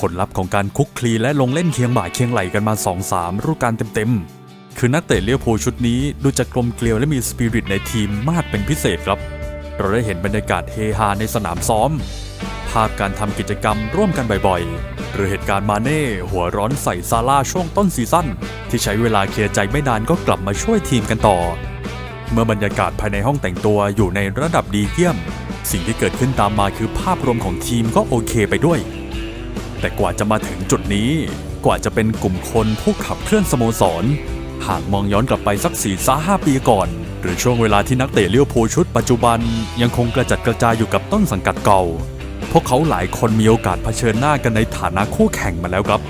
ผลลัพธ์ของการคุกคลีและลงเล่นเคียงบ่าเคียงไหลกันมา 2-3ฤดูกาลเต็มๆ คือนักเตะเลี้ยวภูลชุดนี้ดูจะกลมเกลียวและมีสปิริตในทีมมากเป็นพิเศษครับ เราได้เห็นบรรยากาศเฮฮาในสนามซ้อม ภาพการทำกิจกรรมร่วมกันบ่อยๆ หรือเหตุการณ์มาเน่หัวร้อนใส่ซาร่าช่วงต้นซีซั่นที่ใช้เวลาเคลียร์ใจไม่นานก็กลับมาช่วยทีมกันต่อ เมื่อบรรยากาศภายในห้องแต่งตัวอยู่ในระดับดีเยี่ยม สิ่งที่เกิดขึ้นตามมาคือภาพรวมของทีมก็โอเคไปด้วย แต่กว่าจะมาถึงจุดนี้ กว่าจะเป็นกลุ่มคนผู้ขับเคลื่อนสโมสร หากมองย้อนกลับไปสักสี่สาห้าปีก่อน หรือช่วงเวลาที่นักเตะเลี้ยวภูชุดปัจจุบัน ยังคงกระจัดกระจายอยู่กับต้นสังกัดเก่า พวกเขาหลายคนมีโอกาสเผชิญหน้ากันในฐานะคู่แข่งมาแล้วครับ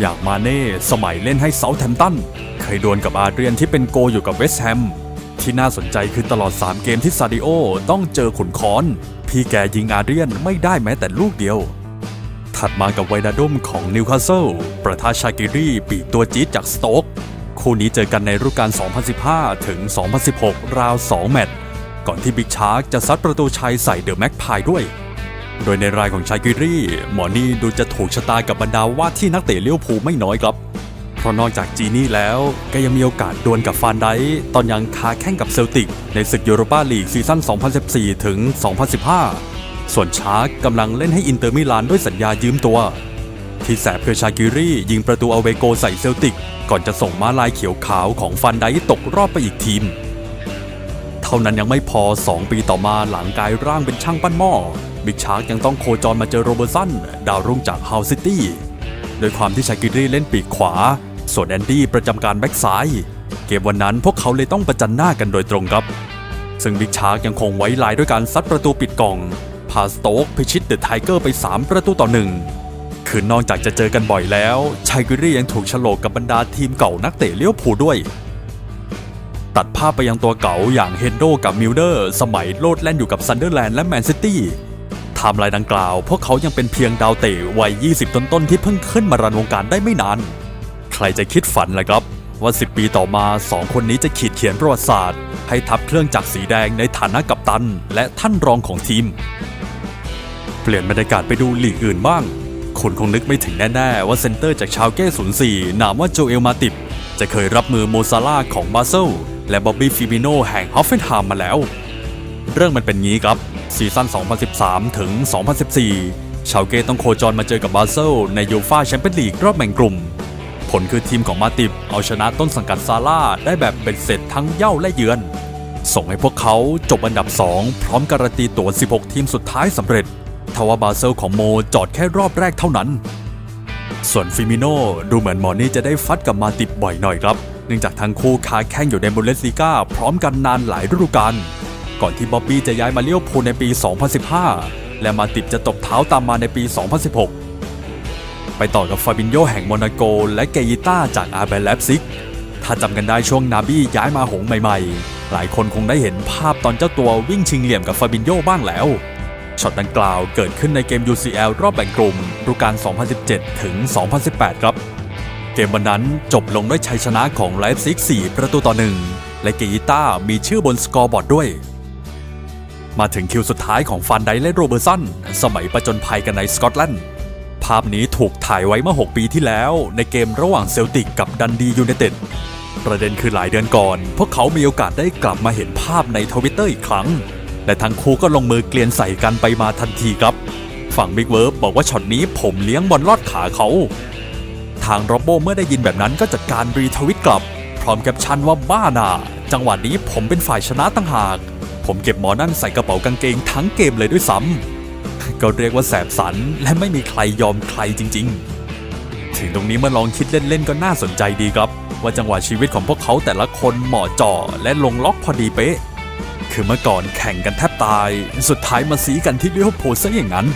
อย่างมาเน่สมัยเล่นให้เซาท์แฮมตันเคยดวลกับอาเดรียนที่เป็นโกอยู่กับเวสต์แฮมที่น่าสนใจคือตลอด 3 เกมที่ซาดิโอต้องเจอขุนคอน พี่แกยิงอาเดรียนไม่ได้แม้แต่ลูกเดียว ถัดมากับไวนาดุมของนิวคาสเซิลประทาชากิรีปีกตัวจี๊ดจากสโต๊กคู่นี้เจอกันในฤดูกาล 2015 ถึง 2016 ราว 2 แมตช์ก่อนที่บิ๊กชาร์กจะซัดประตูชัยใส่เดอะแม็กพายด้วย โดยในรายของชากิรีหมอนี่ดูจะถูกชะตากับบรรดาว่าที่นักเตะเลี้ยวภูไม่น้อยครับ เพราะนอกจากจีนี่แล้วก็ยังมีโอกาสดวลกับฟานไดตอนยังคาแข่งกับเซลติก ในศึกยูโรปาลีกซีซั่น 2014 ถึง 2015 ส่วนชาร์กกำลังเล่นให้อินเตอร์มิลานด้วยสัญญายืมตัว ที่แสบคือชากิรียิงประตูเอาเวโกใส่เซลติก ก่อนจะส่งม้าลายเขียวขาวของฟันไดตกรอบไปอีกทีม เท่านั้นยังไม่พอ 2 ปีต่อมาหลังกายร่างเป็นช่างปั้นหม้อบิ๊กชาร์กยังต้องโคจรมาเจอโรเบอร์สันดาวรุ่งจากฮาวซิตี้โดยความที่ชากิรีเล่นปีกขวา ส่วนแอนดี้ประจำการแบ็กซ้าย เกมวันนั้นพวกเขาเลยต้องประจันหน้ากันโดยตรงครับ ซึ่งบิ๊กชาร์กยังคงไว้ลายด้วยการซัดประตูปิดกล่องาสโต๊กพิชิตเดอะไทเกอร์ไป 3 ประตูต่อหนึ่งคือนอกจากจะเจอกันบ่อยแล้ว ชายกิรียังถูกฉลกกับบรรดาทีมเก่านักเตะเลี้ยวผูด้วย ตัดภาพไปยังตัวเก่าอย่างเฮนโดกับมิลเดอร์สมัยโลดแล่นอยู่กับซันเดอร์แลนด์และแมนซิตี้ไทม์ไลน์ดังกล่าว พวกเขายังเป็นเพียงดาวเตะวัย 20 ต้นๆที่เพิ่งขึ้นมารันวงการได้ไม่นาน ใครจะคิดฝันล่ะครับ ว่า 10 ปีต่อมา 2 คนนี้จะขีดเขียนประวัติศาสตร์ ให้ทัพเครื่องจักรสีแดงในฐานะกัปตัน และท่านรองของทีม ปลี่ยนบรรยากาศไปดูลีกอื่นบ้างคุณคงนึกไม่ถึงแน่ ๆ ว่าเซนเตอร์จากชาวเก้04นามว่าโจเอลมาติบ จะเคยรับมือโมซาลาของบาเซลและบ๊อบบี้ฟิมิโนแห่งฮอฟเฟนไฮม์มาแล้ว เรื่องมันเป็นงี้ครับ ซีซั่น 2013 ถึง 2014 ชาวเกตต้องโคจรมาเจอกับบาเซลในยูฟาแชมเปี้ยนลีกรอบแบ่งกลุ่ม ผลคือทีมของมาติบเอาชนะต้นสังกัดซาร่าได้แบบเป็นเสร็จทั้งเย่าและเยือน ส่งให้พวกเขาจบอันดับ 2 พร้อมการันตีตั๋ว 16 ทีมสุดท้ายสำเร็จ ทว่าบาเซลของโมจอดแค่รอบแรกเท่านั้น ส่วนฟิมิโนดูเหมือนหมอนี่จะได้ฟัดกับมาติบบ่อยหน่อยครับ เนื่องจากทั้งคู่ค้าแข่งอยู่ในบุนเลสลิก้าพร้อมกันนานหลายฤดูกาลก่อนที่บ๊อบบี้จะย้ายมาเลี้ยวพูลในปี 2015 และมาติบจะตบเท้าตามมาในปี 2016 ไปต่อกับฟาบินโยแห่งโมนาโก และเกยิต้าจากอาร์เบลเลปซิก ถ้าจำกันได้ช่วงนาบี้ย้ายมาหงใหม่ๆ หลายคนคงได้เห็นภาพตอนเจ้าตัววิ่งชิงเหลี่ยมกับฟาบินโยบ้างแล้ว ช็อตดังกล่าวเกิดขึ้นในเกม UCL รอบแบ่งกลุ่มฤดูกาล 2017 ถึง 2018 ครับ เกมวันนั้นจบลงด้วยชัยชนะของไลฟ์ซิก 4 ประตูต่อหนึ่งและเกยิต้ามีชื่อบนสกอร์บอร์ดด้วย มาถึงคิวสุดท้ายของฟันไดและโรเบอร์สัน สมัยประจนภัยกันในสกอตแลนด์ ภาพนี้ถูกถ่ายไว้เมื่อ 6 ปีที่แล้ว ในเกมระหว่างเซลติกกับดันดียูไนเต็ดประเด็นคือหลายเดือนก่อน พวกเขามีโอกาสได้กลับมาเห็นภาพในทวิตเตอร์อีกครั้ง และทั้งคู่ก็ลงมือเกลียนใส่กันไปมาทันทีครับ ฝั่งบิ๊กเวิร์บบอกว่าช็อตนี้ผมเลี้ยงบอลลอดขาเขา ทางโรบโบเมื่อได้ยินแบบนั้นก็จัดการรีทวิตกลับ พร้อมแคปชั่นว่าบ้าน่ะจังหวะนี้ผมเป็นฝ่ายชนะตั้งหาก ผมเก็บหมอนั่นใส่กระเป๋ากางเกงทั้งเกมเลยด้วยซ้ำก็เรียกว่าแสบสันและไม่มีใครยอมใครจริง ๆถึงตรงนี้มาลองคิดเล่นๆก็น่าสนใจดีครับ ว่าจังหวะชีวิตของพวกเขาแต่ละคนเหมาะเจ่อและลงล็อกพอดีเป๊ะ คือเมื่อก่อนแข่งกันแทบตาย สุดท้ายมาสีกันที่ลิเวอร์พูลซะอย่างนั้น